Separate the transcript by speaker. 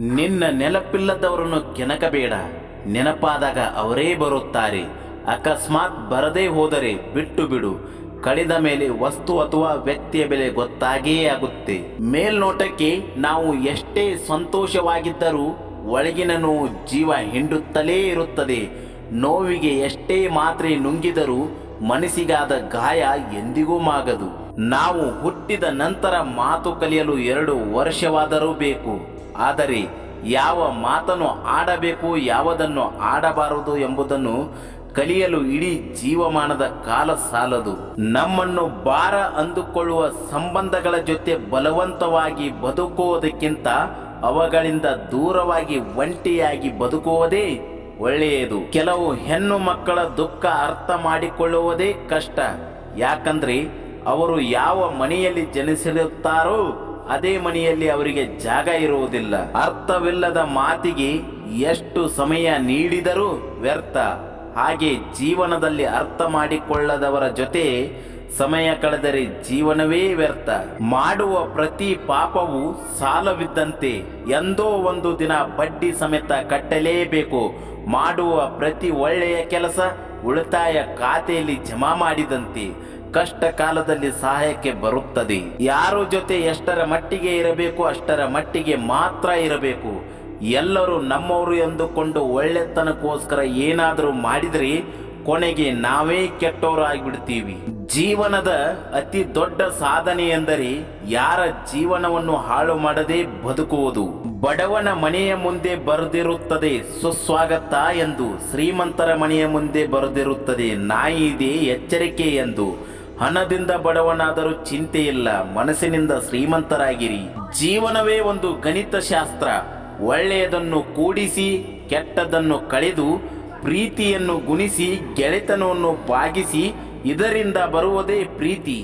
Speaker 1: ನಿನ್ನ ನೆನಪಿಲ್ಲದವರನ್ನು ಕೆನಕಬೇಡ ನೆನಪಾದಾಗ ಅವರೇ ಬರುತ್ತಾರೆ. ಅಕಸ್ಮಾತ್ ಬರದೇ ಹೋದರೆ ಬಿಟ್ಟು ಬಿಡು ಕಳೆದ ಮೇಲೆ ವಸ್ತು ಅಥವಾ ವ್ಯಕ್ತಿಯ ಬೆಲೆ ಗೊತ್ತಾಗೇ ಆಗುತ್ತೆ. ಮೇಲ್ನೋಟಕ್ಕೆ ನಾವು ಎಷ್ಟೇ ಸಂತೋಷವಾಗಿದ್ದರೂ ಒಳಗಿನ ನೋವು ಜೀವ ಹಿಂಡುತ್ತಲೇ ಇರುತ್ತದೆ. ನೋವಿಗೆ ಎಷ್ಟೇ ಮಾತ್ರೆ ನುಂಗಿದರೂ ಮನಸ್ಸಿಗಾದ ಗಾಯ ಎಂದಿಗೂ ಮಾಗದು. ನಾವು ಹುಟ್ಟಿದ ನಂತರ ಮಾತು ಕಲಿಯಲು ಎರಡು ವರ್ಷವಾದರೂ ಬೇಕು. ಆದರೆ ಯಾವ ಮಾತನ್ನು ಆಡಬೇಕು, ಯಾವುದನ್ನು ಆಡಬಾರದು ಎಂಬುದನ್ನು ಕಲಿಯಲು ಇಡೀ ಜೀವಮಾನದ ಕಾಲ ಸಾಲದು. ನಮ್ಮನ್ನು ಭಾರ ಅಂದುಕೊಳ್ಳುವ ಸಂಬಂಧಗಳ ಜೊತೆ ಬಲವಂತವಾಗಿ ಬದುಕುವುದಕ್ಕಿಂತ ಅವುಗಳಿಂದ ದೂರವಾಗಿ ಒಂಟಿಯಾಗಿ ಬದುಕುವುದೇ ಒಳ್ಳೆಯದು. ಕೆಲವು ಹೆಣ್ಣು ಮಕ್ಕಳ ದುಃಖ ಅರ್ಥ ಮಾಡಿಕೊಳ್ಳುವುದೇ ಕಷ್ಟ. ಯಾಕಂದ್ರೆ ಅವರು ಯಾವ ಮನೆಯಲ್ಲಿ ಜನಿಸಿರುತ್ತಾರೋ ಅದೇ ಮನೆಯಲ್ಲಿ ಅವರಿಗೆ ಜಾಗ ಇರುವುದಿಲ್ಲ. ಅರ್ಥವಿಲ್ಲದ ಮಾತಿಗೆ ಎಷ್ಟು ಸಮಯ ನೀಡಿದರೂ ವ್ಯರ್ಥ. ಹಾಗೆ ಜೀವನದಲ್ಲಿ ಅರ್ಥ ಮಾಡಿಕೊಳ್ಳದವರ ಜೊತೆ ಸಮಯ ಕಳೆದರೆ ಜೀವನವೇ ವ್ಯರ್ಥ. ಮಾಡುವ ಪ್ರತಿ ಪಾಪವು ಸಾಲವಿದ್ದಂತೆ ಎಂದೋ ಒಂದು ದಿನ ಬಡ್ಡಿ ಸಮೇತ ಕಟ್ಟಲೇಬೇಕು. ಮಾಡುವ ಪ್ರತಿ ಒಳ್ಳೆಯ ಕೆಲಸ ಉಳಿತಾಯ ಖಾತೆಯಲ್ಲಿ ಜಮಾ ಮಾಡಿದಂತೆ. ಕಷ್ಟ ಕಾಲದಲ್ಲಿ ಸಹಾಯಕ್ಕೆ ಬರುತ್ತದೆ. ಯಾರ ಜೊತೆ ಎಷ್ಟರ ಮಟ್ಟಿಗೆ ಇರಬೇಕು, ಅಷ್ಟರ ಮಟ್ಟಿಗೆ ಮಾತ್ರ ಇರಬೇಕು. ಎಲ್ಲರೂ ನಮ್ಮವರು ಎಂದುಕೊಂಡು ಒಳ್ಳೆತನಕ್ಕೋಸ್ಕರ ಏನಾದರೂ ಮಾಡಿದರೆ ಕೊನೆಗೆ ನಾವೇ ಕೆಟ್ಟವರಾಗಿಬಿಡ್ತೀವಿ. ಜೀವನದ ಅತಿ ದೊಡ್ಡ ಸಾಧನೆ ಎಂದರೆ ಯಾರ ಜೀವನವನ್ನು ಹಾಳು ಮಾಡದೆ ಬದುಕುವುದು. ಬಡವನ ಮನೆಯ ಮುಂದೆ ಬರೆದಿರುತ್ತದೆ, ಸುಸ್ವಾಗತ ಎಂದು ಶ್ರೀಮಂತರ ಮನೆಯ ಮುಂದೆ ಬರೆದಿರುತ್ತದೆ ನಾಯಿ ಇದೆ ಎಚ್ಚರಿಕೆ ಎಂದು. ಹಣದಿಂದ ಬಡವನಾದರೂ ಚಿಂತೆ ಇಲ್ಲ, ಮನಸ್ಸಿನಿಂದ ಶ್ರೀಮಂತರಾಗಿರಿ. ಜೀವನವೇ ಒಂದು ಗಣಿತ ಶಾಸ್ತ್ರ ಒಳ್ಳೆಯದನ್ನು ಕೂಡಿಸಿ, ಕೆಟ್ಟದನ್ನು ಕಳೆದು, ಪ್ರೀತಿಯನ್ನು ಗುಣಿಸಿ, ಗೆಳೆತನವನ್ನು ಬಾಗಿಸಿ, ಇದರಿಂದ ಬರುವುದೇ ಪ್ರೀತಿ.